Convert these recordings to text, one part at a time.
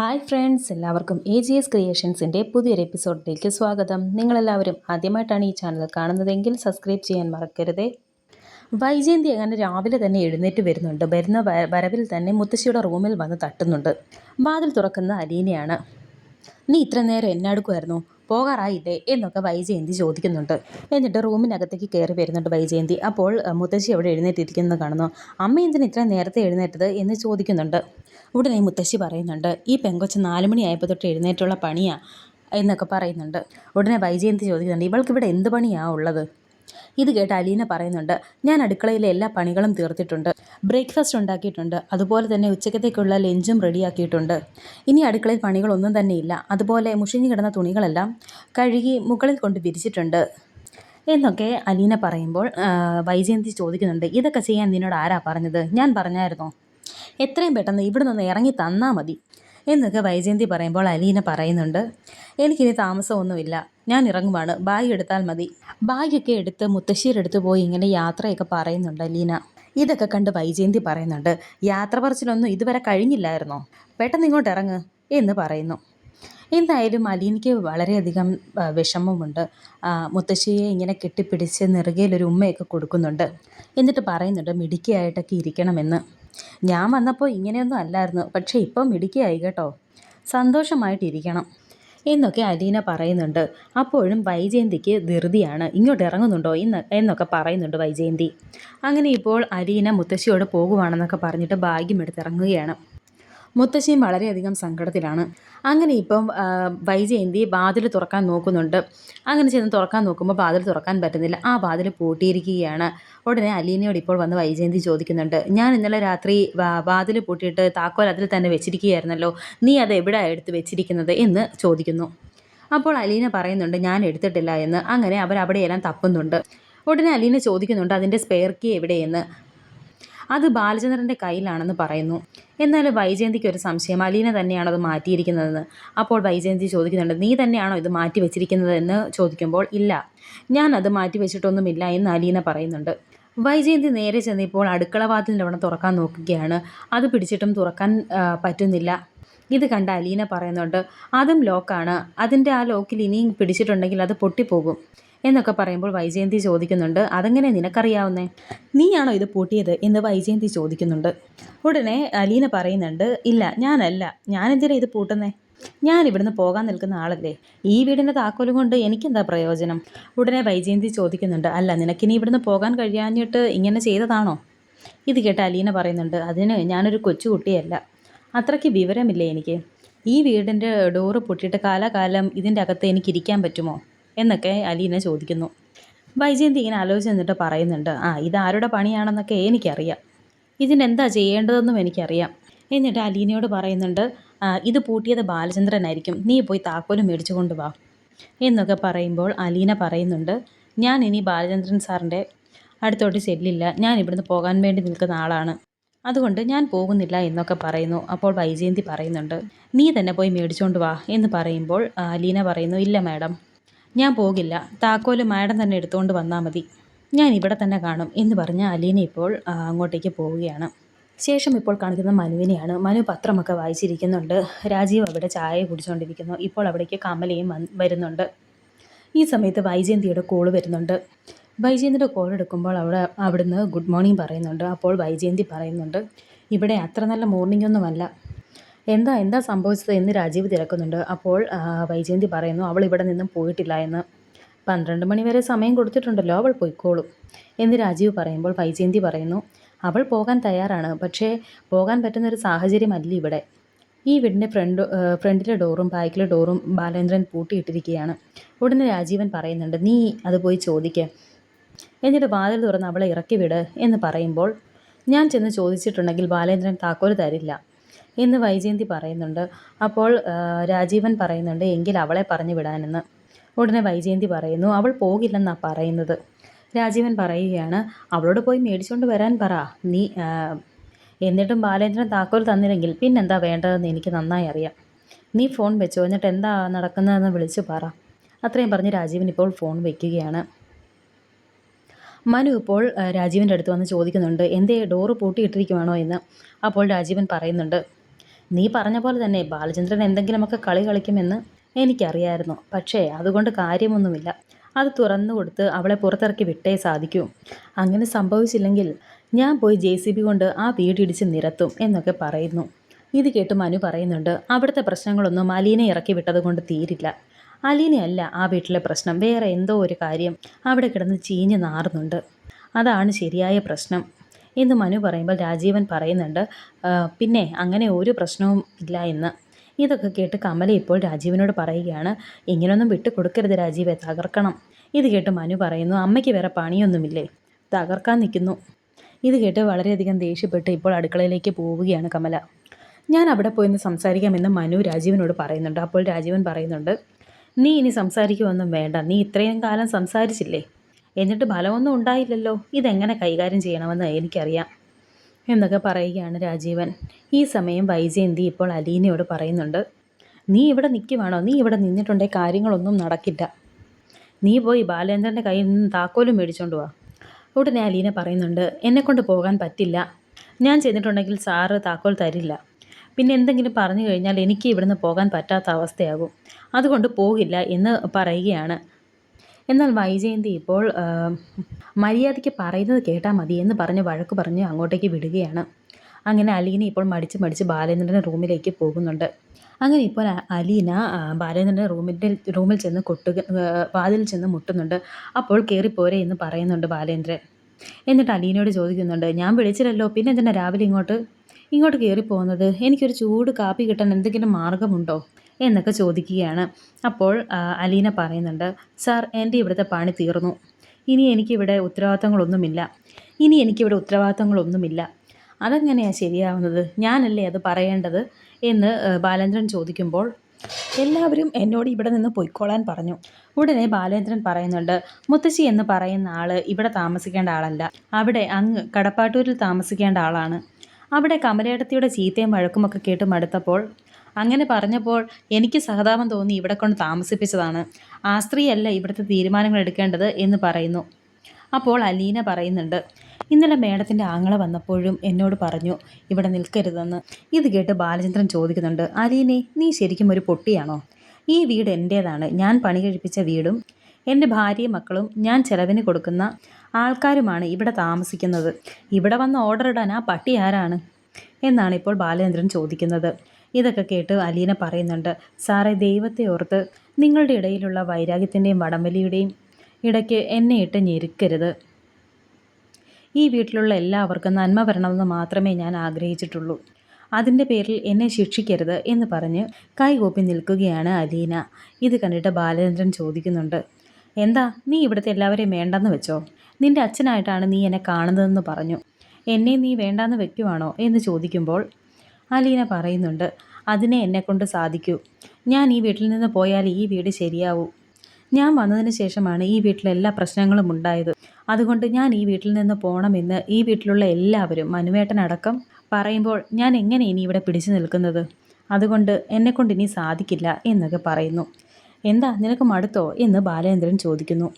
Hi friends എല്ലാവർക്കും A G S ക്രിയേഷൻസിന്റെ പുതിയൊരു എപ്പിസോഡിലേക്ക് സ്വാഗതം. നിങ്ങളെല്ലാവരും ആദ്യമായിട്ടാണ് ഈ ചാനൽ കാണുന്നതെങ്കിൽ സബ്സ്ക്രൈബ് ചെയ്യാൻ മറക്കരുതേ. വൈജയന്തി അങ്ങനെ രാവിലെ തന്നെ എഴുന്നേറ്റ് വരുന്നുണ്ട്. വരുന്ന വരവിൽ തന്നെ മുത്തശ്ശിയുടെ റൂമിൽ വന്ന് തട്ടുന്നുണ്ട്. വാതിൽ തുറക്കുന്ന അലീനയാണ്. നീ ഇത്ര നേരം എന്നെ അടുക്കുമായിരുന്നു പോകാറായില്ലേ? എന്നൊക്കെ വൈജയന്തി ചോദിക്കുന്നുണ്ട്. എന്നിട്ട് റൂമിനകത്തേക്ക് കയറി വരുന്നുണ്ട് വൈജയന്തി. അപ്പോൾ മുത്തശ്ശി അവിടെ എഴുന്നേറ്റിരിക്കുന്നത് കാണുന്നു. അമ്മ എന്തിനാ ഇത്ര നേരത്തെ എഴുന്നേറ്റത്? എന്ന് ചോദിക്കുന്നുണ്ട്. ഉടനെ മുത്തശ്ശി പറയുന്നുണ്ട് ഈ പെങ്കൊച്ച് നാല് മണിയായപ്പോൾ തൊട്ട് എഴുന്നേറ്റുള്ള പണിയാണ് എന്നൊക്കെ പറയുന്നുണ്ട്. ഉടനെ വൈജയന്തി ചോദിക്കുന്നുണ്ട് ഇവൾക്ക് ഇവിടെ എന്ത് പണിയാണ് ഉള്ളത്? ഇത് കേട്ട് അലീന പറയുന്നുണ്ട് ഞാൻ അടുക്കളയിലെ എല്ലാ പണികളും തീർത്തിട്ടുണ്ട്. ബ്രേക്ക്ഫാസ്റ്റ് ഉണ്ടാക്കിയിട്ടുണ്ട്. അതുപോലെ തന്നെ ഉച്ചക്കത്തേക്കുള്ള ലഞ്ചും റെഡിയാക്കിയിട്ടുണ്ട്. ഇനി അടുക്കളയിൽ പണികളൊന്നും തന്നെ ഇല്ല. അതുപോലെ മുഷിഞ്ഞു കിടന്ന തുണികളെല്ലാം കഴുകി മുകളിൽ കൊണ്ട് വിരിച്ചിട്ടുണ്ട്. എന്നൊക്കെ അലീന പറയുമ്പോൾ വൈജയന്തി ചോദിക്കുന്നുണ്ട് ഇതൊക്കെ ചെയ്യാൻ നിന്നോട് ആരാ പറഞ്ഞത്? ഞാൻ പറഞ്ഞായിരുന്നോ? എത്രയും പെട്ടെന്ന് ഇവിടെ നിന്ന് ഇറങ്ങി തന്നാൽ മതി. എന്നൊക്കെ വൈജയന്തി പറയുമ്പോൾ അലീന പറയുന്നുണ്ട്. എനിക്കിനി താമസമൊന്നുമില്ല. ഞാൻ ഇറങ്ങുവാണ്. ബാഗ് എടുത്താൽ മതി. ബാഗൊക്കെ എടുത്ത് മുത്തശ്ശിയുടെ പോയി ഇങ്ങനെ യാത്രയൊക്കെ പറയുന്നുണ്ട് അലീന. ഇതൊക്കെ കണ്ട് വൈജയന്തി പറയുന്നുണ്ട്. യാത്ര പറച്ചിലൊന്നും ഇതുവരെ കഴിഞ്ഞില്ലായിരുന്നോ? പെട്ടെന്ന് ഇങ്ങോട്ട് ഇറങ്ങ് എന്ന് പറയുന്നു. എന്തായാലും അലീനയ്ക്ക് വളരെയധികം വിഷമമുണ്ട്. മുത്തശ്ശിയെ ഇങ്ങനെ കെട്ടിപ്പിടിച്ച് നെറുകയിലൊരു ഉമ്മയൊക്കെ കൊടുക്കുന്നുണ്ട്. എന്നിട്ട് പറയുന്നുണ്ട് മിടുക്കിയായിട്ടൊക്കെ ഇരിക്കണമെന്ന്. ഞാൻ വന്നപ്പോൾ ഇങ്ങനെയൊന്നും അല്ലായിരുന്നു പക്ഷേ ഇപ്പം മിടുക്കിയായി കേട്ടോ. സന്തോഷമായിട്ടിരിക്കണം. എന്നൊക്കെ അലീന പറയുന്നുണ്ട്. അപ്പോഴും വൈജയന്തിക്ക് ധൃതിയാണ്. ഇങ്ങോട്ട് ഇറങ്ങുന്നുണ്ടോ ഇന്ന്? എന്നൊക്കെ പറയുന്നുണ്ട് വൈജയന്തി. അങ്ങനെ ഇപ്പോൾ അലീന മുത്തശ്ശിയോട് പോകുവാണെന്നൊക്കെ പറഞ്ഞിട്ട് എടുത്തിറങ്ങുകയാണ്. മുത്തശ്ശിയും വളരെയധികം സങ്കടത്തിലാണ്. അങ്ങനെ ഇപ്പം വൈജയന്തി വാതിൽ തുറക്കാൻ നോക്കുന്നുണ്ട്. അങ്ങനെ ചെന്ന് തുറക്കാൻ നോക്കുമ്പോൾ വാതിൽ തുറക്കാൻ പറ്റുന്നില്ല. ആ വാതിൽ പൂട്ടിയിരിക്കുകയാണ്. ഉടനെ അലീനയോട് ഇപ്പോൾ വന്ന് വൈജയന്തി ചോദിക്കുന്നുണ്ട്. ഞാൻ ഇന്നലെ രാത്രി വാതിൽ പൂട്ടിയിട്ട് താക്കോൽ അതിൽ തന്നെ വെച്ചിരിക്കുകയായിരുന്നല്ലോ. നീ അത് എവിടെയാണ് എടുത്ത് വെച്ചിരിക്കുന്നത്? എന്ന് ചോദിക്കുന്നു. അപ്പോൾ അലീന പറയുന്നുണ്ട് ഞാൻ എടുത്തിട്ടില്ല എന്ന്. അങ്ങനെ അവർ അവിടെയെല്ലാം തപ്പുന്നുണ്ട്. ഉടനെ അലീന ചോദിക്കുന്നുണ്ട് അതിന്റെ സ്പെയർ കീ എവിടെയെന്ന്? അത് ബാലചന്ദ്രന്റെ കയ്യിലാണെന്ന് പറയുന്നു. എന്നാൽ വൈജയന്തിക്ക് ഒരു സംശയം. അലീന തന്നെയാണോ അത് മാറ്റിയിരിക്കുന്നതെന്ന്? അപ്പോൾ വൈജയന്തി ചോദിക്കുന്നുണ്ട് നീ തന്നെയാണോ ഇത് മാറ്റി വെച്ചിരിക്കുന്നതെന്ന് ചോദിക്കുമ്പോൾ ഇല്ല. ഞാൻ അത് മാറ്റി വെച്ചിട്ടൊന്നുമില്ല എന്ന് അലീന പറയുന്നുണ്ട്. വൈജയന്തി നേരെ ചെന്നിപ്പോൾ അടുക്കള വാതിലിന്റെ അവിടെ തുറക്കാൻ നോക്കുകയാണ്. അത് പിടിച്ചിട്ടും തുറക്കാൻ പറ്റുന്നില്ല. ഇത് കണ്ട അലീന പറയുന്നുണ്ട് അതും ലോക്കാണ്. അതിന്റെ ആ ലോക്കിൽ ഇനിയും പിടിച്ചിട്ടുണ്ടെങ്കിൽ അത് പൊട്ടിപ്പോകും. എന്നൊക്കെ പറയുമ്പോൾ വൈജയന്തി ചോദിക്കുന്നുണ്ട്. അതെങ്ങനെ നിനക്കറിയാവുന്നേ? നീയാണോ ഇത് പൂട്ടിയത് എന്ന് വൈജയന്തി ചോദിക്കുന്നുണ്ട്. ഉടനെ അലീന പറയുന്നുണ്ട് ഇല്ല ഞാനല്ല. ഞാനെന്തിനാ ഇത് പൂട്ടുന്നേ? ഞാൻ ഇവിടുന്ന് പോകാൻ നിൽക്കുന്ന ആളല്ലേ. ഈ വീടിന്റെ താക്കോലും കൊണ്ട് എനിക്കെന്താ പ്രയോജനം? ഉടനെ വൈജയന്തി ചോദിക്കുന്നുണ്ട് അല്ല നിനക്കിനി ഇവിടുന്ന് പോകാൻ കഴിയാഞ്ഞിട്ട് ഇങ്ങനെ ചെയ്തതാണോ? ഇത് കേട്ട് അലീന പറയുന്നുണ്ട് അതിന് ഞാനൊരു കൊച്ചുകുട്ടിയല്ല. അത്രയ്ക്ക് വിവരമില്ലേ എനിക്ക്? ഈ വീടിന്റെ ഡോറ് പൊട്ടിയിട്ട് കാലാകാലം ഇതിന്റെ അകത്ത് എനിക്കിരിക്കാൻ പറ്റുമോ? എന്നൊക്കെ അലീന ചോദിക്കുന്നു. വൈജയന്തി ഇങ്ങനെ ആലോചിച്ച് നിന്നിട്ട് പറയുന്നുണ്ട് ആ ഇതാരുടെ പണിയാണെന്നൊക്കെ എനിക്കറിയാം. ഇതിനെന്താ ചെയ്യേണ്ടതെന്നും എനിക്കറിയാം. എന്നിട്ട് അലീനയോട് പറയുന്നുണ്ട് ഇത് പൂട്ടിയത് ബാലചന്ദ്രനായിരിക്കും. നീ പോയി താക്കോലും മേടിച്ചു കൊണ്ടുവാ എന്നൊക്കെ പറയുമ്പോൾ അലീന പറയുന്നുണ്ട് ഞാൻ ഇനി ബാലചന്ദ്രൻ സാറിന്റെ അടുത്തോട്ട് ചെല്ലില്ല. ഞാൻ ഇവിടുന്ന് പോകാൻ വേണ്ടി നിൽക്കുന്ന ആളാണ്. അതുകൊണ്ട് ഞാൻ പോകുന്നില്ല എന്നൊക്കെ പറയുന്നു. അപ്പോൾ വൈജയന്തി പറയുന്നുണ്ട് നീ തന്നെ പോയി മേടിച്ചുകൊണ്ട് വാ എന്ന് പറയുമ്പോൾ അലീന പറയുന്നു ഇല്ല മാഡം. ഞാൻ പോകില്ല. താക്കോൽ മാഡം തന്നെ എടുത്തുകൊണ്ട് വന്നാൽ മതി. ഞാൻ ഇവിടെ തന്നെ കാണും എന്ന് പറഞ്ഞ് അലീന ഇപ്പോൾ അങ്ങോട്ടേക്ക് പോവുകയാണ്. ശേഷം ഇപ്പോൾ കാണിക്കുന്ന മനുവിനെയാണ്. മനു പത്രമൊക്കെ വായിച്ചിരിക്കുന്നുണ്ട്. രാജീവ് അവിടെ ചായ കുടിച്ചുകൊണ്ടിരിക്കുന്നു ഇപ്പോൾ അവിടേക്ക് കമലയും വരുന്നുണ്ട്. ഈ സമയത്ത് വൈജയന്തിയുടെ കോൾ വരുന്നുണ്ട്. വൈജയന്തിയുടെ കോൾ എടുക്കുമ്പോൾ അവിടെ അവിടുന്ന് ഗുഡ് മോർണിംഗ് പറയുന്നുണ്ട്. അപ്പോൾ വൈജയന്തി പറയുന്നുണ്ട് ഇവിടെ അത്ര നല്ല മോർണിംഗ് ഒന്നുമല്ല. എന്താ എന്താ സംഭവിച്ചത് എന്ന് രാജീവ് തിരക്കുന്നുണ്ട്. അപ്പോൾ വൈജയന്തി പറയുന്നു അവൾ ഇവിടെ നിന്നും പോയിട്ടില്ല എന്ന്. പന്ത്രണ്ട് മണി വരെ സമയം കൊടുത്തിട്ടുണ്ടല്ലോ അവൾ പോയിക്കോളും എന്ന് രാജീവ് പറയുമ്പോൾ വൈജയന്തി പറയുന്നു അവൾ പോകാൻ തയ്യാറാണ് പക്ഷേ പോകാൻ പറ്റുന്നൊരു സാഹചര്യമല്ല ഇവിടെ. ഈ വീടിന്റെ ഫ്രണ്ട് ഫ്രണ്ടിലെ ഡോറും ബാക്കിലെ ഡോറും ബാലേന്ദ്രൻ പൂട്ടിയിട്ടിരിക്കുകയാണ്. ഉടനെ രാജീവൻ പറയുന്നുണ്ട് നീ അത് പോയി ചോദിക്കുക എന്നിട്ട് വാതിൽ തുറന്ന് അവളെ ഇറക്കി വിട് എന്ന് പറയുമ്പോൾ ഞാൻ ചെന്ന് ചോദിച്ചിട്ടുണ്ടെങ്കിൽ ബാലേന്ദ്രൻ താക്കോൽ തരില്ല. എന്ന് വൈജയന്തി പറയുന്നുണ്ട്. അപ്പോൾ രാജീവൻ പറയുന്നുണ്ട് എങ്കിൽ അവളെ പറഞ്ഞു വിടാനെന്ന്. ഉടനെ വൈജയന്തി പറയുന്നു അവൾ പോകില്ലെന്നാണ് പറയുന്നത്. രാജീവൻ പറയുകയാണ് അവളോട് പോയി മേടിച്ചുകൊണ്ട് വരാൻ പറ. നീ എന്നിട്ടും ബാലേന്ദ്രൻ താക്കോൽ തന്നില്ലെങ്കിൽ പിന്നെന്താ വേണ്ടതെന്ന് എനിക്ക് നന്നായി അറിയാം. നീ ഫോൺ വെച്ചോ എന്നിട്ട് എന്താ നടക്കുന്നതെന്ന് വിളിച്ചു പറ. അത്രയും പറഞ്ഞ് രാജീവൻ ഇപ്പോൾ ഫോൺ വയ്ക്കുകയാണ് മനു ഇപ്പോൾ രാജീവന്റെ അടുത്ത് വന്ന് ചോദിക്കുന്നുണ്ട് എന്തേ ഡോറ് പൂട്ടിയിട്ടിരിക്കുവാണോ എന്ന്? അപ്പോൾ രാജീവൻ പറയുന്നുണ്ട് നീ പറഞ്ഞ പോലെ തന്നെ ബാലചന്ദ്രൻ എന്തെങ്കിലുമൊക്കെ കളി കളിക്കുമെന്ന് എനിക്കറിയായിരുന്നു. പക്ഷേ അതുകൊണ്ട് കാര്യമൊന്നുമില്ല. അത് തുറന്നു കൊടുത്ത് അവളെ പുറത്തിറക്കി വിട്ടേ സാധിക്കൂ. അങ്ങനെ സംഭവിച്ചില്ലെങ്കിൽ ഞാൻ പോയി ജെ സി ബി കൊണ്ട് ആ വീടിടിച്ച് നിരത്തും എന്നൊക്കെ പറയുന്നു. ഇത് കേട്ട് മനു പറയുന്നുണ്ട് അവിടുത്തെ പ്രശ്നങ്ങളൊന്നും അലീനെ ഇറക്കി വിട്ടതുകൊണ്ട് തീരില്ല. അലീനയല്ല ആ വീട്ടിലെ പ്രശ്നം. വേറെ എന്തോ ഒരു കാര്യം അവിടെ കിടന്ന് ചീഞ്ഞ് നാറുന്നുണ്ട്. അതാണ് ശരിയായ പ്രശ്നം. എന്ന് മനു പറയുമ്പോൾ രാജീവൻ പറയുന്നുണ്ട് പിന്നെ അങ്ങനെ ഒരു പ്രശ്നവും ഇല്ല എന്ന്. ഇതൊക്കെ കേട്ട് കമല ഇപ്പോൾ രാജീവനോട് പറയുകയാണ് ഇങ്ങനെയൊന്നും വിട്ടു കൊടുക്കരുത് രാജീവെ തകർക്കണം. ഇത് കേട്ട് മനു പറയുന്നു അമ്മയ്ക്ക് വേറെ പണിയൊന്നുമില്ലേ? തകർക്കാൻ നിൽക്കുന്നു. ഇത് കേട്ട് വളരെയധികം ദേഷ്യപ്പെട്ട് ഇപ്പോൾ അടുക്കളയിലേക്ക് പോവുകയാണ് കമല. ഞാൻ അവിടെ പോയി സംസാരിക്കാമെന്ന് മനു രാജീവനോട് പറയുന്നുണ്ട്. അപ്പോൾ രാജീവൻ പറയുന്നുണ്ട് നീ ഇനി സംസാരിക്കുമൊന്നും വേണ്ട നീ ഇത്രയും കാലം സംസാരിച്ചില്ലേ? എന്നിട്ട് ഫലമൊന്നും ഉണ്ടായില്ലല്ലോ. ഇതെങ്ങനെ കൈകാര്യം ചെയ്യണമെന്ന് എനിക്കറിയാം. എന്നൊക്കെ പറയുകയാണ് രാജീവൻ. ഈ സമയം വൈജയന്തി ഇപ്പോൾ അലീനയോട് പറയുന്നുണ്ട് നീ ഇവിടെ നിൽക്കുവാണോ നീ ഇവിടെ നിന്നിട്ടുണ്ടെങ്കിൽ കാര്യങ്ങളൊന്നും നടക്കില്ല. നീ പോയി ബാലേന്ദ്രന്റെ കയ്യിൽ നിന്ന് താക്കോലും മേടിച്ചോണ്ട് വാ. ഉടനെ അലീന പറയുന്നുണ്ട് എന്നെക്കൊണ്ട് പോകാൻ പറ്റില്ല. ഞാൻ ചെന്നിട്ടുണ്ടെങ്കിൽ സാറ് താക്കോൽ തരില്ല. പിന്നെ എന്തെങ്കിലും പറഞ്ഞു കഴിഞ്ഞാൽ എനിക്ക് ഇവിടുന്ന് പോകാൻ പറ്റാത്ത അവസ്ഥയാകും. അതുകൊണ്ട് പോകില്ല എന്ന് പറയുകയാണ്. എന്നാൽ വൈജയന്തി ഇപ്പോൾ മര്യാദയ്ക്ക് പറയുന്നത് കേട്ടാൽ മതി എന്ന് പറഞ്ഞ് വഴക്ക് പറഞ്ഞ് അങ്ങോട്ടേക്ക് വിടുകയാണ്. അങ്ങനെ അലീന ഇപ്പോൾ മടിച്ച് മടിച്ച് ബാലേന്ദ്രന്റെ റൂമിലേക്ക് പോകുന്നുണ്ട്. അങ്ങനെ ഇപ്പോൾ അലീന ബാലേന്ദ്രന്റെ റൂമിന്റെ റൂമിൽ ചെന്ന് കൊട്ടുക വാതിൽ ചെന്ന് മുട്ടുന്നുണ്ട്. അപ്പോൾ കയറിപ്പോരെ എന്ന് പറയുന്നുണ്ട് ബാലേന്ദ്രൻ. എന്നിട്ട് അലീനയോട് ചോദിക്കുന്നുണ്ട് ഞാൻ വിളിച്ചില്ലല്ലോ പിന്നെ എന്തിനാ രാവിലെ ഇങ്ങോട്ട്? ഇങ്ങോട്ട് കയറി പോകുന്നത്? എനിക്കൊരു ചൂട് കാപ്പി കിട്ടാൻ എന്തെങ്കിലും മാർഗമുണ്ടോ? എന്നൊക്കെ ചോദിക്കുകയാണ്. അപ്പോൾ അലീന പറയുന്നുണ്ട് സാർ എന്റെ ഇവിടുത്തെ പണി തീർന്നു. ഇനി എനിക്കിവിടെ ഉത്തരവാദിത്തങ്ങളൊന്നുമില്ല. ഇനി എനിക്കിവിടെ ഉത്തരവാദിത്തങ്ങളൊന്നുമില്ല. അതെങ്ങനെയാണ് ശരിയാവുന്നത്? ഞാനല്ലേ അത് പറയേണ്ടത്? എന്ന് ബാലേന്ദ്രൻ ചോദിക്കുമ്പോൾ എല്ലാവരും എന്നോട് ഇവിടെ നിന്ന് പൊയ്ക്കോളാൻ പറഞ്ഞു. ഉടനെ ബാലേന്ദ്രൻ പറയുന്നുണ്ട് മുത്തശ്ശി എന്ന് പറയുന്ന ആൾ ഇവിടെ താമസിക്കേണ്ട ആളല്ല. അവിടെ അങ്ങ് കടപ്പാട്ടൂരിൽ താമസിക്കേണ്ട ആളാണ്. അവിടെ കമലേടത്തിയുടെ ചീത്തയും വഴക്കുമൊക്കെ കേട്ട് മടുത്തപ്പോൾ അങ്ങനെ പറഞ്ഞപ്പോൾ എനിക്ക് സഹതാപം തോന്നി ഇവിടെ കൊണ്ട് താമസിപ്പിച്ചതാണ്. ആ സ്ത്രീയല്ല ഇവിടുത്തെ തീരുമാനങ്ങൾ എടുക്കേണ്ടത് എന്ന് പറയുന്നു. അപ്പോൾ അലീന പറയുന്നുണ്ട് ഇന്നലെ മേഡത്തിന്റെ ആങ്ങളെ വന്നപ്പോഴും എന്നോട് പറഞ്ഞു ഇവിടെ നിൽക്കരുതെന്ന്. ഇത് കേട്ട് ബാലചന്ദ്രൻ ചോദിക്കുന്നുണ്ട് അലീനെ നീ ശരിക്കും ഒരു പൊട്ടിയാണോ? ഈ വീട് എന്റേതാണ് ഞാൻ പണി കഴിപ്പിച്ച വീടും എന്റെ ഭാര്യയും മക്കളും ഞാൻ ചെലവിന് കൊടുക്കുന്ന ആൾക്കാരുമാണ് ഇവിടെ താമസിക്കുന്നത്. ഇവിടെ വന്ന് ഓർഡർ ഇടാൻ ആ പട്ടി ആരാണ്? എന്നാണ് ഇപ്പോൾ ബാലചന്ദ്രൻ ചോദിക്കുന്നത്. ഇതൊക്കെ കേട്ട് അലീന പറയുന്നുണ്ട് സാറേ ദൈവത്തെ ഓർത്ത് നിങ്ങളുടെ ഇടയിലുള്ള വൈരാഗ്യത്തിന്റെയും വടംവലിയുടെയും ഇടയ്ക്ക് എന്നെ ഇട്ട് ഞെരുക്കരുത്. ഈ വീട്ടിലുള്ള എല്ലാവർക്കും നന്മ വരണമെന്ന് മാത്രമേ ഞാൻ ആഗ്രഹിച്ചിട്ടുള്ളൂ. അതിന്റെ പേരിൽ എന്നെ ശിക്ഷിക്കരുത് എന്ന് പറഞ്ഞ് കൈകൂപ്പി നിൽക്കുകയാണ് അലീന. ഇത് കണ്ടിട്ട് ബാലചന്ദ്രൻ ചോദിക്കുന്നുണ്ട് എന്താ നീ ഇവിടുത്തെ എല്ലാവരെയും വേണ്ടെന്ന് വെച്ചോ? നിന്റെ അച്ഛനായിട്ടാണ് നീ എന്നെ കാണുന്നതെന്ന് പറഞ്ഞു. എന്നെ നീ വേണ്ടാന്ന് വെക്കുവാണോ? എന്ന് ചോദിക്കുമ്പോൾ അലീന പറയുന്നുണ്ട് അതിനെ എന്നെക്കൊണ്ട് സാധിക്കൂ. ഞാൻ ഈ വീട്ടിൽ നിന്ന് പോയാൽ ഈ വീട് ശരിയാവൂ. ഞാൻ വന്നതിന് ശേഷമാണ് ഈ വീട്ടിലെല്ലാ പ്രശ്നങ്ങളും ഉണ്ടായത്. അതുകൊണ്ട് ഞാൻ ഈ വീട്ടിൽ നിന്ന് പോകണമെന്ന് ഈ വീട്ടിലുള്ള എല്ലാവരും മനുവേട്ടനടക്കം പറയുമ്പോൾ ഞാൻ എങ്ങനെ ഇനി ഇവിടെ പിടിച്ചു നിൽക്കുന്നത്? അതുകൊണ്ട് എന്നെക്കൊണ്ട് ഇനി സാധിക്കില്ല എന്നൊക്കെ പറയുന്നു. എന്താ നിനക്ക് മടുത്തോ? എന്ന് ബാലേന്ദ്രൻ ചോദിക്കുന്നു.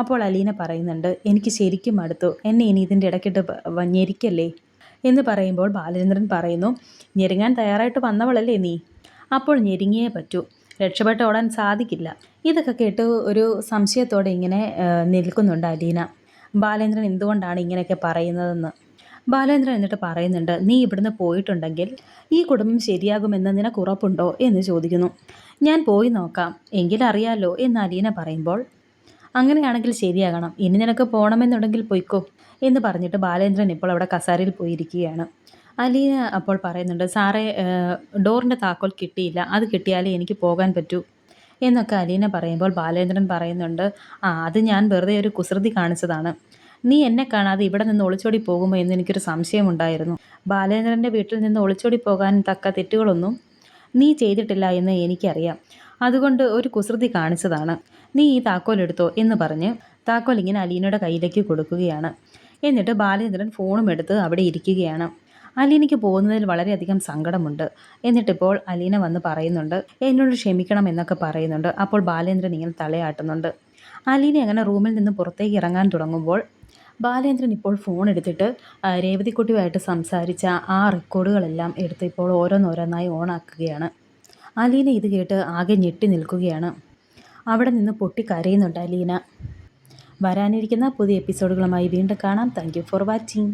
അപ്പോൾ അലീന പറയുന്നുണ്ട് എനിക്ക് ശരിക്കും മടുത്തു. എന്നെ ഇനി ഇതിന്റെ ഇടയ്ക്കിട്ട് ഞെരിക്കല്ലേ? എന്ന് പറയുമ്പോൾ ബാലചന്ദ്രൻ പറയുന്നു ഞെരുങ്ങാൻ തയ്യാറായിട്ട് വന്നവളല്ലേ നീ? അപ്പോൾ ഞെരുങ്ങിയേ പറ്റൂ. രക്ഷപ്പെട്ട് ഓടാൻ സാധിക്കില്ല. ഇതൊക്കെ കേട്ട് ഒരു സംശയത്തോടെ ഇങ്ങനെ നിൽക്കുന്നുണ്ട് അലീന. ബാലേന്ദ്രൻ എന്തുകൊണ്ടാണ് ഇങ്ങനെയൊക്കെ പറയുന്നതെന്ന്? ബാലേന്ദ്രൻ എന്നിട്ട് പറയുന്നുണ്ട് നീ ഇവിടുന്ന് പോയിട്ടുണ്ടെങ്കിൽ ഈ കുടുംബം ശരിയാകുമെന്ന് നിനക്ക് ഉറപ്പുണ്ടോ? എന്ന് ചോദിക്കുന്നു. ഞാൻ പോയി നോക്കാം. എങ്കിലറിയാലോ എന്ന് അലീന പറയുമ്പോൾ അങ്ങനെയാണെങ്കിൽ ശരിയാകണം. ഇനി നിനക്ക് പോകണമെന്നുണ്ടെങ്കിൽ പൊയ്ക്കോ. എന്ന് പറഞ്ഞിട്ട് ബാലേന്ദ്രൻ ഇപ്പോൾ അവിടെ കസാരയിൽ പോയിരിക്കുകയാണ്. അലീന അപ്പോൾ പറയുന്നുണ്ട് സാറേ ഡോറിന്റെ താക്കോൽ കിട്ടിയില്ല. അത് കിട്ടിയാലേ എനിക്ക് പോകാൻ പറ്റൂ. എന്നൊക്കെ അലീന പറയുമ്പോൾ ബാലേന്ദ്രൻ പറയുന്നുണ്ട് ആ അത് ഞാൻ വെറുതെ ഒരു കുസൃതി കാണിച്ചതാണ്. നീ എന്നെ കാണാതെ ഇവിടെ നിന്ന് ഒളിച്ചോടി പോകുമോ എന്ന് എനിക്കൊരു സംശയമുണ്ടായിരുന്നു. ബാലേന്ദ്രന്റെ വീട്ടിൽ നിന്ന് ഒളിച്ചോടി പോകാൻ തക്ക തെറ്റുകളൊന്നും നീ ചെയ്തിട്ടില്ല എന്ന് എനിക്കറിയാം. അതുകൊണ്ട് ഒരു കുസൃതി കാണിച്ചതാണ്. നീ ഈ താക്കോൽ എടുത്തോ എന്ന് പറഞ്ഞ് താക്കോൽ ഇങ്ങനെ അലീനയുടെ കയ്യിലേക്ക് കൊടുക്കുകയാണ്. എന്നിട്ട് ബാലചന്ദ്രൻ ഫോണും എടുത്ത് അവിടെ ഇരിക്കുകയാണ്. അലീനയ്ക്ക് പോകുന്നതിൽ വളരെയധികം സങ്കടമുണ്ട്. എന്നിട്ടിപ്പോൾ അലീന വന്ന് പറയുന്നുണ്ട് എന്നോട് ക്ഷമിക്കണം എന്നൊക്കെ പറയുന്നുണ്ട്. അപ്പോൾ ബാലേന്ദ്രൻ ഇങ്ങനെ തലയാട്ടുന്നുണ്ട്. അലീന അങ്ങനെ റൂമിൽ നിന്ന് പുറത്തേക്ക് ഇറങ്ങാൻ തുടങ്ങുമ്പോൾ ബാലേന്ദ്രൻ ഇപ്പോൾ ഫോൺ എടുത്തിട്ട് രേവതിക്കുട്ടിയുമായിട്ട് സംസാരിച്ച ആ റെക്കോർഡുകളെല്ലാം എടുത്ത് ഇപ്പോൾ ഓരോന്നോരോന്നായി ഓണാക്കുകയാണ്. അലീന ഇത് കേട്ട് ആകെ ഞെട്ടി നിൽക്കുകയാണ്. അവിടെ നിന്ന് പൊട്ടി കരയുന്നുണ്ട് അലീന. വരാനിരിക്കുന്ന പുതിയ എപ്പിസോഡുകളുമായി വീണ്ടും കാണാം. Thank for watching